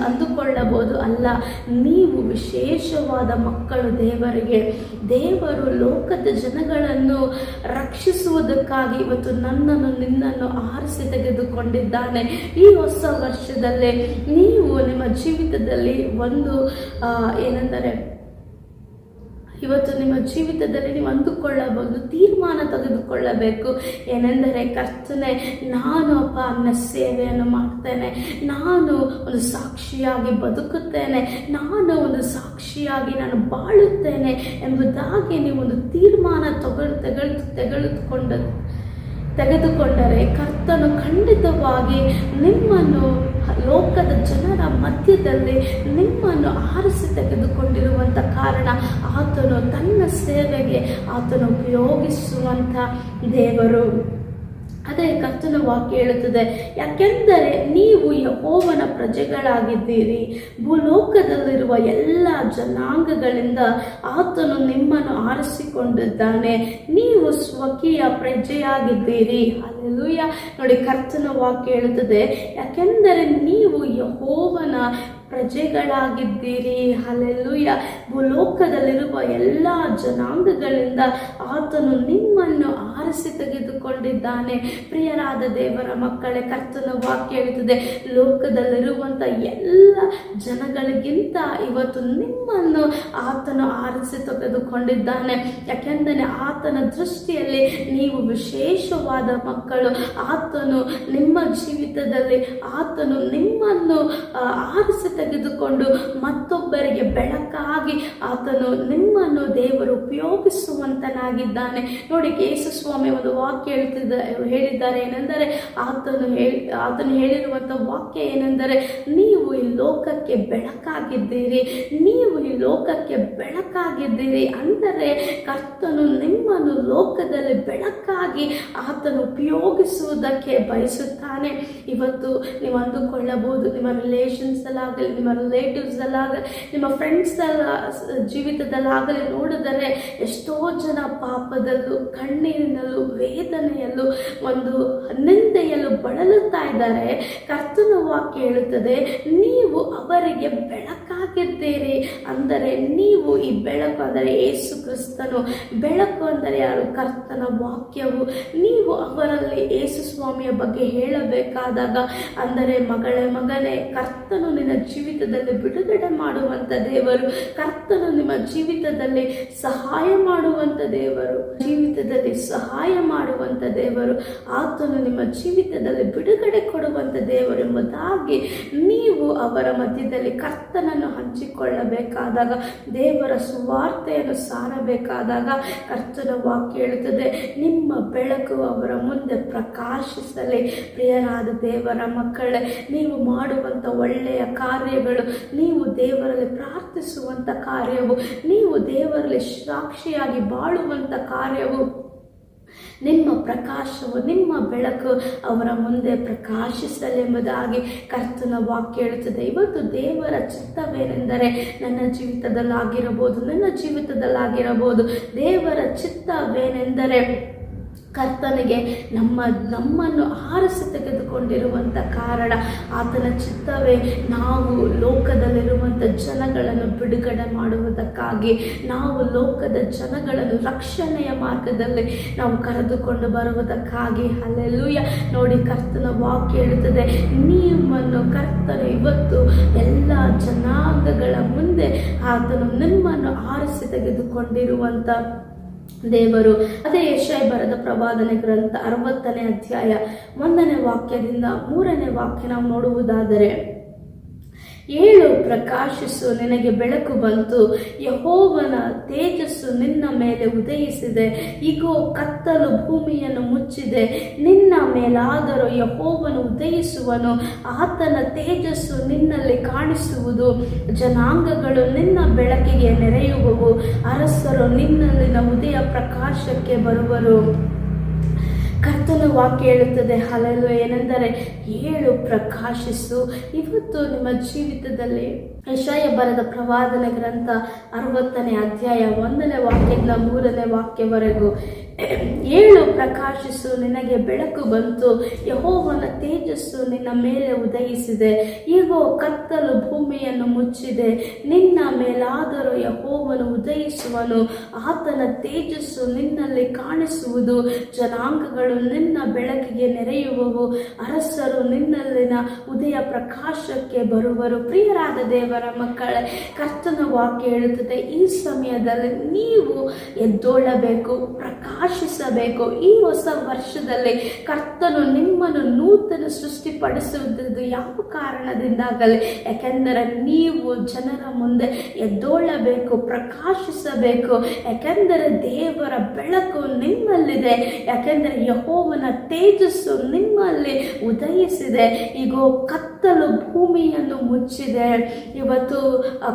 ಅಂದುಕೊಳ್ಳಬಹುದು ಅಲ್ಲ. ನೀವು ವಿಶೇಷವಾದ ಮಕ್ಕಳು ದೇವರಿಗೆ. ದೇವರು ಲೋಕದ ಜನಗಳನ್ನು ರಕ್ಷಿಸುವುದಕ್ಕಾಗಿ ಇವತ್ತು ನನ್ನನ್ನು ನಿನ್ನನ್ನು ಆರಿಸಿ ತೆಗೆದುಕೊಂಡಿದ್ದಾನೆ. ಈ ಹೊಸ ವರ್ಷದಲ್ಲೇ ನೀವು ನಿಮ್ಮ ಜೀವಿತದಲ್ಲಿ ಒಂದು ಏನೆಂದರೆ ಇವತ್ತು ನಿಮ್ಮ ಜೀವಿತದಲ್ಲಿ ನೀವು ಅಂದುಕೊಳ್ಳಬಹುದು, ತೀರ್ಮಾನ ತೆಗೆದುಕೊಳ್ಳಬೇಕು. ಏನೆಂದರೆ, ಕರ್ತನೆ, ನಾನು ಅಪ್ಪ ನನ್ನ ಸೇವೆಯನ್ನು ಮಾಡ್ತೇನೆ. ನಾನು ಒಂದು ಸಾಕ್ಷಿಯಾಗಿ ಬದುಕುತ್ತೇನೆ. ನಾನು ಒಂದು ಸಾಕ್ಷಿಯಾಗಿ ನಾನು ಬಾಳುತ್ತೇನೆ ಎಂಬುದಾಗಿ ನೀವು ಒಂದು ತೀರ್ಮಾನ ತಗೊಳ್ ತೆಗೆದು ತೆಗೆದುಕೊಂಡ ತೆಗೆದುಕೊಂಡರೆ ಕರ್ತನು ಖಂಡಿತವಾಗಿ ನಿಮ್ಮನ್ನು ಲೋಕದ ಜನರ ಮಧ್ಯದಲ್ಲಿ ನಿಮ್ಮನ್ನು ಆರಿಸಿ ತೆಗೆದುಕೊಂಡಿರುವಂಥ ಕಾರಣ ಆತನು ತನ್ನ ಸೇವೆಗೆ ಆತನು ಉಪಯೋಗಿಸುವಂಥ ದೇವರು. ಅದೇ ಕರ್ತನ ವಾಕ್ಯ ಹೇಳುತ್ತದೆ. ಯಾಕೆಂದರೆ ನೀವು ಯಹೋವನ ಪ್ರಜೆಗಳಾಗಿದ್ದೀರಿ. ಭೂಲೋಕದಲ್ಲಿರುವ ಎಲ್ಲ ಜನಾಂಗಗಳಿಂದ ಆತನು ನಿಮ್ಮನ್ನು ಆರಿಸಿಕೊಂಡಿದ್ದಾನೆ. ನೀವು ಸ್ವಕೀಯ ಪ್ರಜೆಯಾಗಿದ್ದೀರಿ. ಅಲ್ಲೆಲ್ಲೂಯ ನೋಡಿ, ಕರ್ತನ ವಾಕ್ಯ ಹೇಳುತ್ತದೆ. ಯಾಕೆಂದರೆ ನೀವು ಯಹೋವನ ಪ್ರಜೆಗಳಾಗಿದ್ದೀರಿ. ಅಲ್ಲೆಲ್ಲೂಯ ಭೂಲೋಕದಲ್ಲಿರುವ ಎಲ್ಲ ಜನಾಂಗಗಳಿಂದ ಆತನು ನಿಮ್ಮನ್ನು ಆರಿಸಿ ತೆಗೆದುಕೊಂಡಿದ್ದಾನೆ. ಪ್ರಿಯರಾದ ದೇವರ ಮಕ್ಕಳೇ, ಕರ್ತನ ವಾಕ್ಯ ಹೇಳುತ್ತದೆ, ಲೋಕದಲ್ಲಿರುವಂಥ ಎಲ್ಲ ಜನಗಳಿಗಿಂತ ಇವತ್ತು ನಿಮ್ಮನ್ನು ಆತನು ಆರಿಸಿ ತೆಗೆದುಕೊಂಡಿದ್ದಾನೆ. ಯಾಕೆಂದರೆ ಆತನ ದೃಷ್ಟಿಯಲ್ಲಿ ನೀವು ವಿಶೇಷವಾದ ಮಕ್ಕಳು. ಆತನು ನಿಮ್ಮ ಜೀವಿತದಲ್ಲಿ, ಆತನು ನಿಮ್ಮನ್ನು ಆರಿಸಿ ತೆಗೆದುಕೊಂಡು ಮತ್ತೊಬ್ಬರಿಗೆ ಬೆಳಕಾಗಿ ಆತನು ನಿಮ್ಮನ್ನು ದೇವರು ಉಪಯೋಗಿಸುವಂತನಾಗಿದ್ದಾನೆ. ನೋಡಿ ಯೇಸು ಸ್ವಾಮಿ ಒಂದು ವಾಕ್ಯ ಹೇಳ್ತಿದ್ದ ಹೇಳಿದ್ದಾರೆ. ಏನೆಂದರೆ, ಆತನು ಹೇಳಿ ಆತನು ಹೇಳಿರುವಂಥ ವಾಕ್ಯ ಏನೆಂದರೆ ನೀವು ಈ ಲೋಕಕ್ಕೆ ಬೆಳಕಾಗಿದ್ದೀರಿ, ನೀವು ಈ ಲೋಕಕ್ಕೆ ಬೆಳಕಾಗಿದ್ದೀರಿ ಅಂದರೆ ಕರ್ತನು ನಿಮ್ಮನ್ನು ಲೋಕದಲ್ಲಿ ಬೆಳಕಾಗಿ ಆತನು ಉಪಯೋಗಿಸುವುದಕ್ಕೆ ಬಯಸುತ್ತಾನೆ. ಇವತ್ತು ನೀವು ಅಂದುಕೊಳ್ಳಬಹುದು, ನಿಮ್ಮ ರಿಲೇಷನ್ಸ್ ಅಲ್ಲಾಗಲಿ, ನಿಮ್ಮ ರಿಲೇಟಿವ್ಸ್ ಅಲ್ಲಾಗಲಿ, ನಿಮ್ಮ ಫ್ರೆಂಡ್ಸ್ ಜೀವಿತದಲ್ಲಾಗಲಿ ನೋಡಿದರೆ ಎಷ್ಟೋ ಜನ ಪಾಪದಲ್ಲೂ, ಕಣ್ಣೀರಿನಲ್ಲೂ, ವೇದನೆಯಲ್ಲೂ, ಒಂದು ನಿಂದೆಯಲ್ಲೂ ಬಳಲುತ್ತಾ ಇದ್ದಾರೆ. ಕರ್ತನ ವಾಕ್ಯ ಹೇಳುತ್ತದೆ ನೀವು ಅವರಿಗೆ ಬೆಳಕಾಗಿದ್ದೀರಿ ಅಂದರೆ ನೀವು ಈ ಬೆಳಕು ಅಂದರೆ ಯೇಸು ಕ್ರಿಸ್ತನು. ಬೆಳಕು ಅಂದರೆ ಯಾರು? ಕರ್ತನ ವಾಕ್ಯವು. ನೀವು ಅವರಲ್ಲಿ ಯೇಸು ಸ್ವಾಮಿಯ ಬಗ್ಗೆ ಹೇಳಬೇಕಾದಾಗ, ಅಂದರೆ ಮಗಳೇ ಮಗನೇ, ಕರ್ತನು ನಿನ್ನ ಜೀವಿತದಲ್ಲಿ ಬಿಡುಗಡೆ ಮಾಡುವಂಥ ದೇವರು, ಕರ್ತನು ನಿಮ್ಮ ಜೀವಿತದಲ್ಲಿ ಸಹಾಯ ಮಾಡುವಂಥ ದೇವರು, ಜೀವಿತದಲ್ಲಿ ಸಹಾಯ ಮಾಡುವಂಥ ದೇವರು, ಆತನು ನಿಮ್ಮ ಜೀವಿತದಲ್ಲಿ ಬಿಡುಗಡೆ ಕೊಡುವಂಥ ದೇವರು ಎಂಬುದಾಗಿ ನೀವು ಅವರ ಮಧ್ಯದಲ್ಲಿ ಕರ್ತನನ್ನು ಹಂಚಿಕೊಳ್ಳಬೇಕಾದಾಗ, ದೇವರ ಸುವಾರ್ತೆಯನ್ನು ಸಾರಬೇಕಾದಾಗ ಕರ್ತನ ವಾಕ್ಯ ಹೇಳುತ್ತದೆ, ನಿಮ್ಮ ಬೆಳಕು ಅವರ ಮುಂದೆ ಪ್ರಕಾಶಿಸಲಿ. ಪ್ರಿಯರಾದ ದೇವರ ಮಕ್ಕಳೇ, ನೀವು ಮಾಡುವಂಥ ಒಳ್ಳೆಯ ಕಾರ್ಯಗಳು, ನೀವು ದೇವರಲ್ಲಿ ಪ್ರಾರ್ಥಿಸುವಂಥ ಕಾರ್ಯವು, ನೀವು ದೇವರಲ್ಲಿ ಸಾಕ್ಷಿಯಾಗಿ ಬಾಳುವಂಥ ಕಾರ್ಯವು. ನಿಮ್ಮ ಪ್ರಕಾಶವು, ನಿಮ್ಮ ಬೆಳಕು ಅವರ ಮುಂದೆ ಪ್ರಕಾಶಿಸಲೆಂಬುದಾಗಿ ಕರ್ತನ ವಾಕ್ಯ ಹೇಳುತ್ತದೆ. ಇವತ್ತು ದೇವರ ಚಿತ್ತವೇನೆಂದರೆ ನನ್ನ ಜೀವಿತದಲ್ಲಾಗಿರಬಹುದು ನನ್ನ ಜೀವಿತದಲ್ಲಾಗಿರಬಹುದು. ದೇವರ ಚಿತ್ತವೇನೆಂದರೆ ಕರ್ತನಿಗೆ ನಮ್ಮ, ನಮ್ಮನ್ನು ಆರಿಸಿ ತೆಗೆದುಕೊಂಡಿರುವಂಥ ಕಾರಣ ಆತನ ಚಿತ್ತವೇ ನಾವು ಲೋಕದಲ್ಲಿರುವಂಥ ಜನಗಳನ್ನು ಬಿಡುಗಡೆ ಮಾಡುವುದಕ್ಕಾಗಿ, ನಾವು ಲೋಕದ ಜನಗಳನ್ನು ರಕ್ಷಣೆಯ ಮಾರ್ಗದಲ್ಲಿ ನಾವು ಕರೆದುಕೊಂಡು ಬರುವುದಕ್ಕಾಗಿ. ಅಲ್ಲೆಲ್ಲೂಯ ನೋಡಿ, ಕರ್ತನ ವಾಕ್ಯ ಹೇಳುತ್ತದೆ ನಿಮ್ಮನ್ನು ಕರ್ತನ ಇವತ್ತು ಎಲ್ಲ ಜನಾಂಗಗಳ ಮುಂದೆ ಆತನು ನಿಮ್ಮನ್ನು ಆರಿಸಿ ತೆಗೆದುಕೊಂಡಿರುವಂಥ ದೇವರು. ಅದೇ ಯಶಾಯ ಬರೆದ ಪ್ರವಾದನೆ ಗ್ರಂಥ ಅರವತ್ತನೇ ಅಧ್ಯಾಯ ಒಂದನೇ ವಾಕ್ಯದಿಂದ ಮೂರನೇ ವಾಕ್ಯ ನಾವು ನೋಡುವುದಾದರೆ ಏಳು ಪ್ರಕಾಶಿಸು, ನಿನಗೆ ಬೆಳಕು ಬಂತು. ಯಹೋವನ ತೇಜಸ್ಸು ನಿನ್ನ ಮೇಲೆ ಉದಯಿಸಿದೆ. ಇಗೋ, ಕತ್ತಲು ಭೂಮಿಯನ್ನು ಮುಚ್ಚಿದೆ. ನಿನ್ನ ಮೇಲಾದರೂ ಯಹೋವನು ಉದಯಿಸುವನು. ಆತನ ತೇಜಸ್ಸು ನಿನ್ನಲ್ಲಿ ಕಾಣಿಸುವುದು. ಜನಾಂಗಗಳು ನಿನ್ನ ಬೆಳಕಿಗೆ ನೆರೆಯುವವು. ಅರಸರು ನಿನ್ನಲ್ಲಿನ ಉದಯ ಪ್ರಕಾಶಕ್ಕೆ ಬರುವರು. ಕರ್ತನ ವಾಕ್ಯ ಹೇಳುತ್ತದೆ. ಹಲಲು ಏನೆಂದರೆ, ಏಳು ಪ್ರಕಾಶಿಸು. ಇವತ್ತು ನಿಮ್ಮ ಜೀವಿತದಲ್ಲಿ ಯಶಾಯ ಬರದ ಪ್ರವಾದನೆ ಗ್ರಂಥ ಅರವತ್ತನೇ ಅಧ್ಯಾಯ ಒಂದನೇ ವಾಕ್ಯದಿಂದ ಮೂರನೇ ವಾಕ್ಯವರೆಗೂ ಏಳು ಪ್ರಕಾಶಿಸು, ನಿನಗೆ ಬೆಳಕು ಬಂತು, ಯಹೋವನ ತೇಜಸ್ಸು ನಿನ್ನ ಮೇಲೆ ಉದಯಿಸಿದೆ. ಈಗೋ ಕತ್ತಲು ಭೂಮಿಯನ್ನು ಮುಚ್ಚಿದೆ. ನಿನ್ನ ಮೇಲಾದರೂ ಯಹೋವನು ಉದಯಿಸುವನು. ಆತನ ತೇಜಸ್ಸು ನಿನ್ನಲ್ಲಿ ಕಾಣಿಸುವುದು. ಜನಾಂಗಗಳು ನಿನ್ನ ಬೆಳಕಿಗೆ ನೆರೆಯುವವು. ಅರಸರು ನಿನ್ನಲ್ಲಿನ ಉದಯ ಪ್ರಕಾಶಕ್ಕೆ ಬರುವರು. ಪ್ರಿಯರಾದ ದೇವರ ಮಕ್ಕಳೇ, ಕರ್ತನ ವಾಕ್ಯ ಹೇಳುತ್ತದೆ, ಈ ಸಮಯದಲ್ಲಿ ನೀವು ಎದ್ದೋಳಬೇಕು ಪ್ರಕಾಶಿಸಬೇಕು ಈ ಹೊಸ ವರ್ಷದಲ್ಲಿ ಕರ್ತನು ನಿಮ್ಮನ್ನು ನೂತನ ಸೃಷ್ಟಿಪಡಿಸುವುದು ಯಾವ ಕಾರಣದಿಂದಾಗಲಿ. ಯಾಕೆಂದರೆ ನೀವು ಜನರ ಮುಂದೆ ಎದ್ದೋಳಬೇಕು, ಪ್ರಕಾಶಿಸಬೇಕು. ಯಾಕೆಂದರೆ ದೇವರ ಬೆಳಕು ನಿಮ್ಮಲ್ಲಿದೆ. ಯಾಕೆಂದರೆ ಯಹೋವನ ತೇಜಸ್ಸು ನಿಮ್ಮಲ್ಲಿ ಉದಯಿಸಿದೆ. ಈಗ ಕತ್ತಲು ಭೂಮಿಯನ್ನು ಮುಚ್ಚಿದೆ. ಇವತ್ತು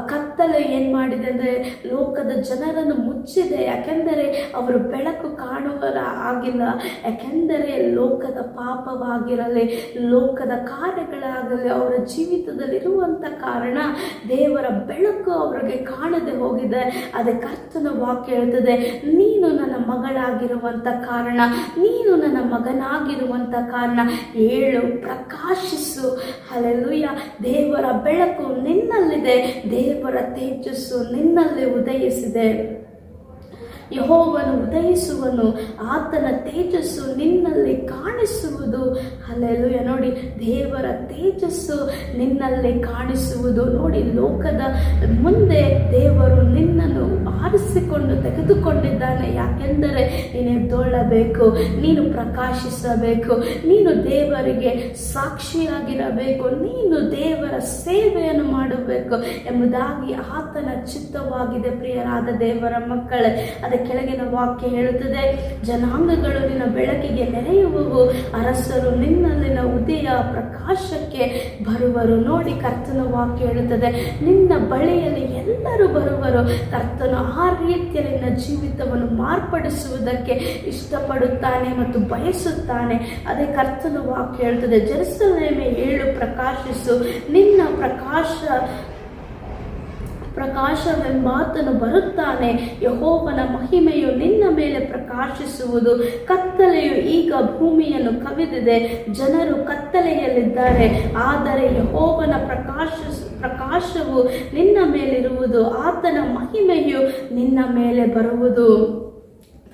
ಕತ್ತಲು ಏನು ಮಾಡಿದೆ ಅಂದರೆ, ಲೋಕದ ಜನರನ್ನು ಮುಚ್ಚಿದೆ. ಯಾಕೆಂದರೆ ಅವರು ಬೆಳಕು ಕಾಣುವರ ಆಗಿಲ್ಲ. ಯಾಕೆಂದರೆ ಲೋಕದ ಪಾಪವಾಗಿರಲಿ, ಲೋಕದ ಕಾರ್ಯಗಳಾಗಲಿ, ಅವರ ಜೀವಿತದಲ್ಲಿರುವಂಥ ಕಾರಣ ದೇವರ ಬೆಳಕು ಅವರಿಗೆ ಕಾಣದೆ ಹೋಗಿದೆ. ಅದೇ ಕರ್ತನ ವಾಕ್ಯ ಹೇಳ್ತದೆ, ನೀನು ನನ್ನ ಮಗಳಾಗಿರುವಂಥ ಕಾರಣ, ನೀನು ನನ್ನ ಮಗನಾಗಿರುವಂಥ ಕಾರಣ. ಏಳು, ಪ್ರಕಾಶಿಸು. ಅಲ್ಲೆಲ್ಲೂಯ್ಯ ದೇವರ ಬೆಳಕು ನಿನ್ನಲ್ಲಿದೆ, ದೇವರ ತೇಜಸ್ಸು ನಿನ್ನಲ್ಲಿ ಉದಯಿಸಿದೆ. ಯಹೋವನು ಉದಯಿಸುವನು, ಆತನ ತೇಜಸ್ಸು ನಿನ್ನಲ್ಲಿ ಕಾಣಿಸುವುದು. ಅಲ್ಲೆಲ್ಲೂ ನೋಡಿ, ದೇವರ ತೇಜಸ್ಸು ನಿನ್ನಲ್ಲಿ ಕಾಣಿಸುವುದು. ನೋಡಿ, ಲೋಕದ ಮುಂದೆ ದೇವರು ನಿನ್ನನ್ನು ಆರಿಸಿಕೊಂಡು ತೆಗೆದುಕೊಂಡಿದ್ದಾನೆ. ಯಾಕೆಂದರೆ ನೀನು ಎದ್ದೊಳ್ಳಬೇಕು, ನೀನು ಪ್ರಕಾಶಿಸಬೇಕು, ನೀನು ದೇವರಿಗೆ ಸಾಕ್ಷಿಯಾಗಿರಬೇಕು, ನೀನು ದೇವರ ಸೇವೆಯನ್ನು ಮಾಡಬೇಕು ಎಂಬುದಾಗಿ ಆತನ ಚಿತ್ತವಾಗಿದೆ. ಪ್ರಿಯರಾದ ದೇವರ ಮಕ್ಕಳೇ, ಅದ ಕೆಳಗಿನ ವಾಕ್ಯ ಹೇಳುತ್ತದೆ, ಜನಾಂಗಗಳು ನಿನ್ನ ಬೆಳಕಿಗೆ ನೆರೆಯುವವು, ಅರಸರು ನಿನ್ನಲ್ಲಿನ ಉದಯ ಪ್ರಕಾಶಕ್ಕೆ ಬರುವರು. ನೋಡಿ, ಕರ್ತನ ವಾಕ್ಯ ಹೇಳುತ್ತದೆ, ನಿನ್ನ ಬಳಿಯಲ್ಲಿ ಎಲ್ಲರೂ ಬರುವರು. ಕರ್ತನು ಆ ರೀತಿಯಲ್ಲಿ ನಿನ್ನ ಜೀವಿತವನ್ನು ಮಾರ್ಪಡಿಸುವುದಕ್ಕೆ ಇಷ್ಟಪಡುತ್ತಾನೆ ಮತ್ತು ಬಯಸುತ್ತಾನೆ. ಅದೇ ಕರ್ತನ ವಾಕ್ಯ ಹೇಳುತ್ತದೆ, ಜೆರುಸಲೇಮೆ ಏಳು ಪ್ರಕಾಶಿಸು, ನಿನ್ನ ಪ್ರಕಾಶ ಪ್ರಕಾಶವೆಂಬಾತನು ಬರುತ್ತಾನೆ. ಯಹೋವನ ಮಹಿಮೆಯು ನಿನ್ನ ಮೇಲೆ ಪ್ರಕಾಶಿಸುವುದು. ಕತ್ತಲೆಯು ಈಗ ಭೂಮಿಯನ್ನು ಕವಿದಿದೆ. ಜನರು ಕತ್ತಲೆಯಲ್ಲಿದ್ದಾರೆ. ಆದರೆ ಯಹೋವನ ಪ್ರಕಾಶ, ಪ್ರಕಾಶವು ನಿನ್ನ ಮೇಲಿರುವುದು. ಆತನ ಮಹಿಮೆಯು ನಿನ್ನ ಮೇಲೆ ಬರುವುದು.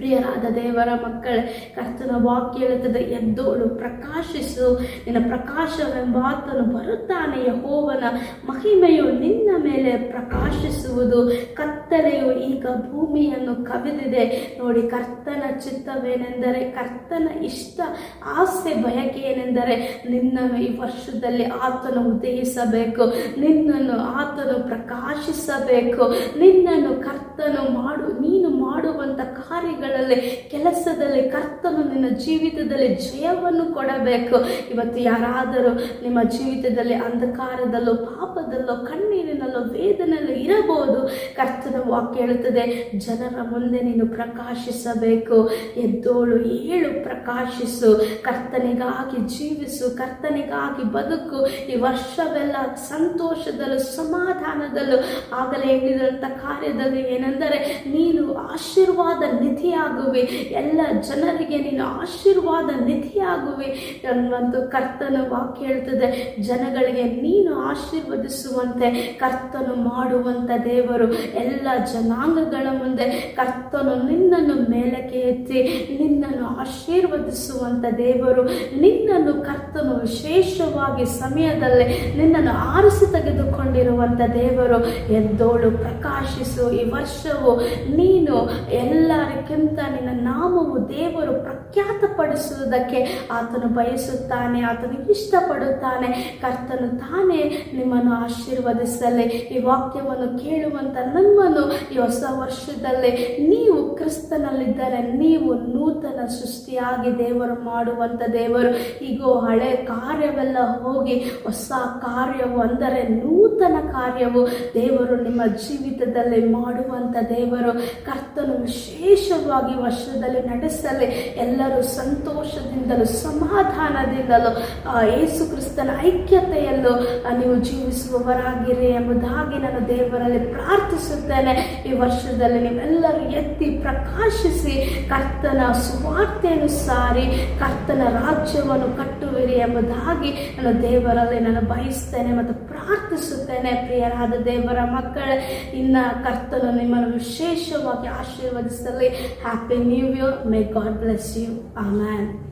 ಪ್ರಿಯರಾದ ದೇವರ ಮಕ್ಕಳೇ, ಕರ್ತನ ವಾಕ್ಯ ಹೇಳುತ್ತದೆ ಎದ್ದೋಳು ಪ್ರಕಾಶಿಸು. ನಿನ್ನ ಪ್ರಕಾಶವೆಂಬಾತನು ಬರುತ್ತಾನೆ, ಯಹೋವನ ಮಹಿಮೆಯು ನಿನ್ನ ಮೇಲೆ ಪ್ರಕಾಶಿಸುವುದು. ಕತ್ತಲೆಯು ಈಗ ಭೂಮಿಯನ್ನು ಕವಿದಿದೆ. ನೋಡಿ, ಕರ್ತನ ಚಿತ್ತವೇನೆಂದರೆ, ಕರ್ತನ ಇಷ್ಟ ಆಸೆ ಬಯಕೆ ಏನೆಂದರೆ ನಿನ್ನನ್ನು ಈ ವರ್ಷದಲ್ಲಿ ಆತನು ಉದಯಿಸಬೇಕು. ನಿನ್ನನ್ನು ಆತನು ಪ್ರಕಾಶಿಸಬೇಕು. ನಿನ್ನನ್ನು ಕರ್ತನು ಮಾಡು, ನೀನು ಮಾಡುವಂಥ ಕಾರ್ಯಗಳಲ್ಲಿ ಕೆಲಸದಲ್ಲಿ, ಕರ್ತನು ನಿನ್ನ ಜೀವಿತದಲ್ಲಿ ಜಯವನ್ನು ಕೊಡಬೇಕು. ಇವತ್ತು ಯಾರಾದರೂ ನಿಮ್ಮ ಜೀವಿತದಲ್ಲಿ ಅಂಧಕಾರದಲ್ಲೋ, ಪಾಪದಲ್ಲೋ, ಕಣ್ಣೀರಿನಲ್ಲೋ, ವೇದನೆಯಲ್ಲೋ ಇರಬಹುದು. ಕರ್ತನ ವಾಕ್ಯ ಹೇಳುತ್ತದೆ, ಜನರ ಮುಂದೆ ನೀನು ಪ್ರಕಾಶಿಸಬೇಕು. ಎದ್ದೋಳು, ಏಳು ಪ್ರಕಾಶಿಸು. ಕರ್ತನಿಗಾಗಿ ಜೀವಿಸು, ಕರ್ತನಿಗಾಗಿ ಬದುಕು. ಈ ವರ್ಷವೆಲ್ಲ ಸಂತೋಷದಲ್ಲೂ, ಸಮಾಧಾನದಲ್ಲೂ. ಆಗಲೇ ಹೇಳಿದಂಥ ಕಾರ್ಯದಲ್ಲಿ ಏನೆಂದರೆ, ನೀನು ಆಶೀರ್ವಾದ ನಿಧಿಯಾಗುವೆ ಎಲ್ಲ ಜನರಿಗೆ ನೀನು ಆಶೀರ್ವಾದ ನಿಧಿಯಾಗುವೆ. ಅನ್ನುವಂಥ ಕರ್ತನ ವಾಕ್ಯ ಹೇಳ್ತದೆ, ಜನಗಳಿಗೆ ನೀನು ಆಶೀರ್ವದಿಸುವಂತೆ, ಕರ್ತನು ಮಾಡುವಂಥ ದೇವರು ಎಲ್ಲ ಜನಾಂಗಗಳ ಮುಂದೆ ಕರ್ತನು ನಿನ್ನನ್ನು ಮೇಲಕ್ಕೆ ಎತ್ತಿ, ನಿನ್ನನ್ನು ಆಶೀರ್ವದಿಸುವಂಥ ದೇವರು, ನಿನ್ನನ್ನು ಕರ್ತನು ವಿಶೇಷವಾಗಿ ಸಮಯದಲ್ಲಿ ನಿನ್ನನ್ನು ಆರಿಸಿ ತೆಗೆದುಕೊಂಡಿರುವಂಥ ದೇವರು. ಎದ್ದೋಳು ಪ್ರಕಾಶಿಸು ಈ ವರ್ಷವು. ನೀನು ಎಲ್ಲರಿಗಿಂತ ನಿನ್ನ ನಾಮವು ದೇವರು ಪ್ರಖ್ಯಾತಪಡಿಸುವುದಕ್ಕೆ ಆತನು ಬಯಸುತ್ತಾನೆ, ಆತನು ಇಷ್ಟಪಡುತ್ತಾನೆ. ಕರ್ತನು ತಾನೇ ನಿಮ್ಮನ್ನು ಆಶೀರ್ವದಿಸಲಿ. ಈ ವಾಕ್ಯವನ್ನು ಕೇಳುವಂಥ ನಮ್ಮನ್ನು ಈ ಹೊಸ ವರ್ಷದಲ್ಲಿ ನೀವು ಕ್ರಿಸ್ತನಲ್ಲಿದ್ದರೆ ನೀವು ನೂತನ ಸೃಷ್ಟಿಯಾಗಿ ದೇವರು ಮಾಡುವಂತ ದೇವರು. ಈಗೋ ಹಳೆ ಕಾರ್ಯವೆಲ್ಲ ಹೋಗಿ ಹೊಸ ಕಾರ್ಯವು ಅಂದರೆ ನೂತನ ಕಾರ್ಯವು ದೇವರು ನಿಮ್ಮ ಜೀವಿತದಲ್ಲಿ ಮಾಡುವಂತ ದೇವರು. ಕರ್ತನು ವಿಶೇಷವಾಗಿ ವರ್ಷದಲ್ಲಿ ನಡೆಸಲಿ. ಎಲ್ಲರೂ ಸಂತೋಷದಿಂದಲೂ, ಸಮಾಧಾನದಿಂದಲೂ ಯೇಸು ಕ್ರಿಸ್ತನ ಐಕ್ಯತೆಯಲ್ಲೂ ನೀವು ಜೀವಿಸುವವರಾಗಿರಿ ಎಂಬುದಾಗಿ ನಾನು ದೇವರಲ್ಲಿ ಪ್ರಾರ್ಥಿಸುತ್ತೇನೆ. ಈ ವರ್ಷದಲ್ಲಿ ನೀವೆಲ್ಲರೂ ಎತ್ತಿ ಪ್ರಕಾಶಿಸಿ, ಕರ್ತನ ಸುವಾರ್ತೆಯನ್ನು ಸಾರಿ, ಕರ್ತನ ರಾಜ್ಯವನ್ನು ಕಟ್ಟುವಿರಿ ಎಂಬುದಾಗಿ ನಾನು ದೇವರಲ್ಲಿ ನಾನು ಬಯಸ್ತೇನೆ ಮತ್ತು ಪ್ರಾರ್ಥಿಸುತ್ತೇನೆ. ಪ್ರಿಯರಾದ ದೇವರ ಮಕ್ಕಳೇ, ಇನ್ನ ಕರ್ತನು ನಿಮ್ಮನ್ನು ವಿಶೇಷವಾಗಿ ಆಶೀರ್ವದಿಸಲಿ. Happy New Year. May God bless you. Amen.